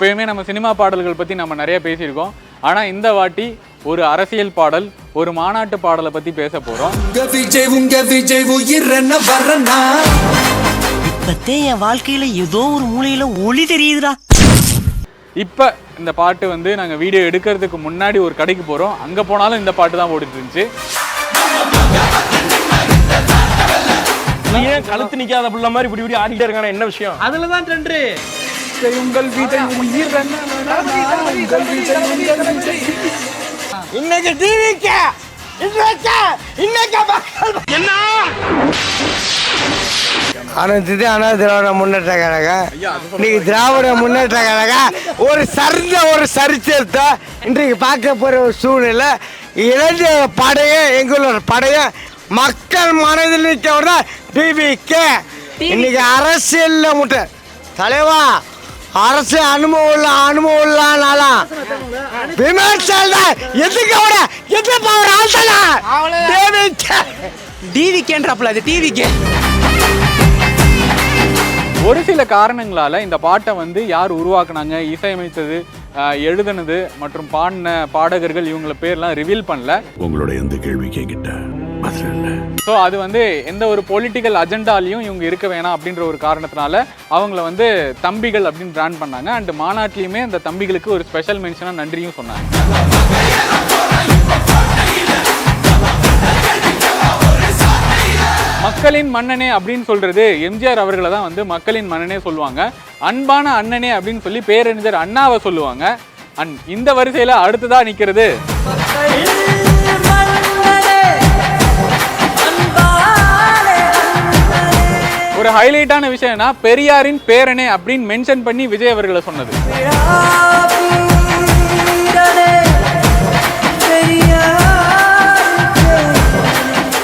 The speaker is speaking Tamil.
எப்பயுமே நம்ம சினிமா பாடல்கள் பற்றி நம்ம நிறைய பேசியிருக்கோம். ஆனால் இந்த வாட்டி ஒரு அரசியல் பாடல் ஒரு மாநாட்டு பாடலை பற்றி பேச போகிறோம் இப்பத்தே என் வாழ்க்கையில ஏதோ ஒரு மூலையில ஒளி தெரியுதுடா. இப்போ இந்த பாட்டு வந்து நாங்கள் வீடியோ எடுக்கிறதுக்கு முன்னாடி ஒரு கடைக்கு போகிறோம் அங்கே போனாலும் இந்த பாட்டு தான் ஓடிட்டு இருந்துச்சு. ஏன் கழுத்து நிக்காத புள்ள மாதிரி இப்படி இப்படி ஆடிட்டே இருக்கான? என்ன விஷயம்? அதுல தான் ட்ரெண்டு உங்கள் விஜய் உயிர் இன்னைக்கு டிவிக்கு இன்னைக்கு இன்னைக்கு அனைத்து இது அண்ணா திராவிட முன்னேற்ற கழகம் இன்னைக்கு திராவிட முன்னேற்ற கழகம் ஒரு சரிந்த ஒரு சரித்திரத்தை இன்றைக்கு பார்க்க போற ஒரு சூழ்நிலை. இரண்டு படையும் எங்களோட படையும் மக்கள் மனதில் நிற்கவர் தான் டிவிகே இன்னைக்கு அரசியல்ல முட்டை. தலைவா அரசு அனுபவம் உள்ள அனுபவம் உள்ளனாலாம் விமர்சனம் தான் எதுக்கு அவட எதுக்கு அவர் ஆள்தான்? டிவிகே டிவிக்கேன்றாப்ல அது டிவிக்கே. ஒரு சில காரணங்களால இந்த பாட்டை வந்து யார் உருவாக்குனாங்க இசையமைத்தது எழுதுனது மற்றும் பாடின பாடகர்கள் இவங்கள பேர்லாம் ரிவீல் பண்ணல. உங்களோட எந்த கேள்வி கேட்கிட்ட இல்லை ஸோ அது வந்து எந்த ஒரு பொலிட்டிக்கல் அஜெண்டாலையும் இவங்க இருக்க வேணாம் அப்படின்ற ஒரு காரணத்தினால அவங்கள வந்து தம்பிகள் அப்படின்னு பிராண்ட் பண்ணாங்க. அண்ட் மாநாட்டிலையுமே அந்த தம்பிகளுக்கு ஒரு ஸ்பெஷல் மென்ஷனாக நன்றியும் சொன்னாங்க. மக்களின் மன்னனே அப்படின்னு சொல்றது எம்ஜிஆர் அவர்களை தான் வந்து மக்களின் மன்னனே சொல்லுவாங்க. அன்பான அண்ணனே அப்படின்னு சொல்லி பேரறிஞர் அண்ணாவை சொல்லுவாங்க. அண்ட் இந்த வரிசையில அடுத்ததா நிக்கிறது. ஹைலைட்டான விஷயம்னா பெரியாரின் பேரனே அப்படின்னு மென்ஷன் பண்ணி விஜய் அவர்களை சொன்னது.